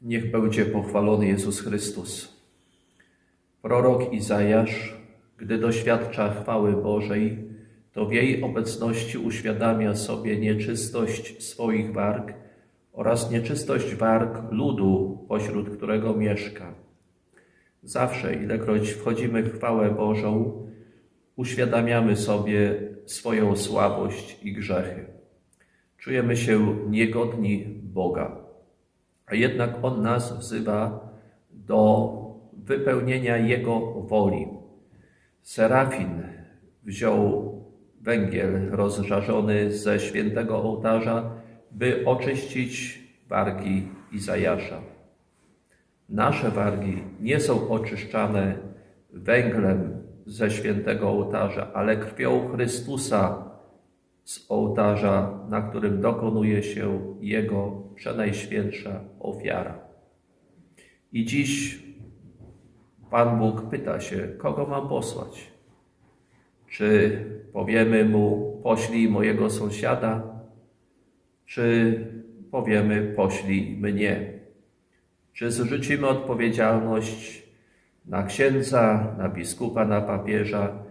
Niech będzie pochwalony Jezus Chrystus. Prorok Izajasz, gdy doświadcza chwały Bożej, to w jej obecności uświadamia sobie nieczystość swoich warg oraz nieczystość warg ludu, pośród którego mieszka. Zawsze, ilekroć wchodzimy w chwałę Bożą, uświadamiamy sobie swoją słabość i grzechy. Czujemy się niegodni Boga, a jednak On nas wzywa do wypełnienia Jego woli. Serafin wziął węgiel rozżarzony ze świętego ołtarza, by oczyścić wargi Izajasza. Nasze wargi nie są oczyszczane węglem ze świętego ołtarza, ale krwią Chrystusa z ołtarza, na którym dokonuje się Jego przenajświętsza ofiara. I dziś Pan Bóg pyta się, kogo mam posłać? Czy powiemy mu, poślij mojego sąsiada, czy powiemy, poślij mnie? Czy zrzucimy odpowiedzialność na księdza, na biskupa, na papieża,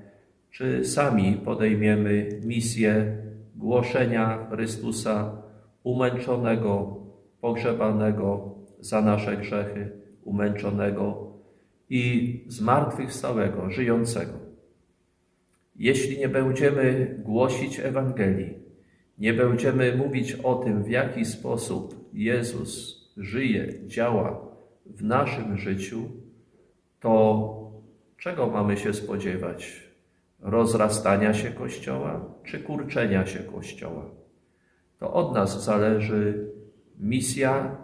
czy sami podejmiemy misję głoszenia Chrystusa umęczonego, pogrzebanego za nasze grzechy, umęczonego i zmartwychwstałego, żyjącego? Jeśli nie będziemy głosić Ewangelii, nie będziemy mówić o tym, w jaki sposób Jezus żyje, działa w naszym życiu, to czego mamy się spodziewać? Rozrastania się Kościoła czy kurczenia się Kościoła? To od nas zależy misja,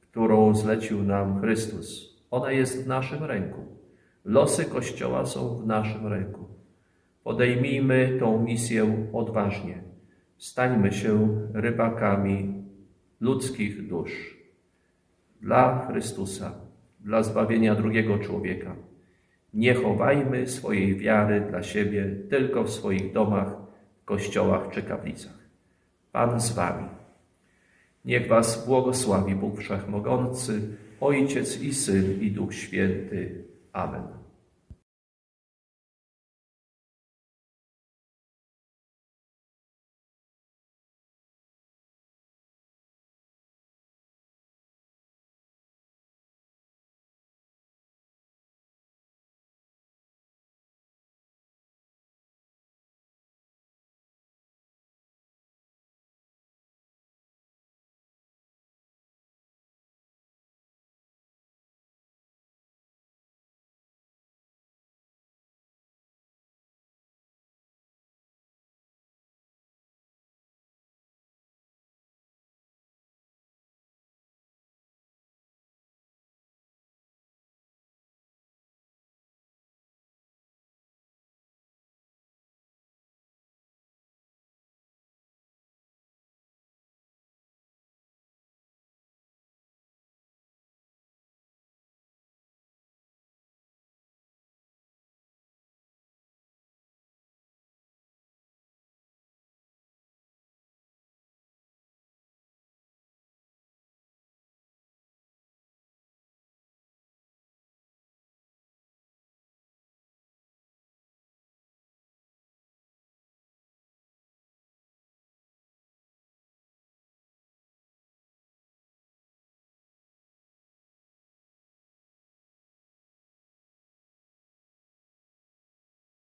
którą zlecił nam Chrystus. Ona jest w naszym ręku. Losy Kościoła są w naszym ręku. Podejmijmy tą misję odważnie. Stańmy się rybakami ludzkich dusz. Dla Chrystusa, dla zbawienia drugiego człowieka. Nie chowajmy swojej wiary dla siebie tylko w swoich domach, kościołach czy kaplicach. Pan z wami. Niech was błogosławi Bóg Wszechmogący, Ojciec i Syn i Duch Święty. Amen.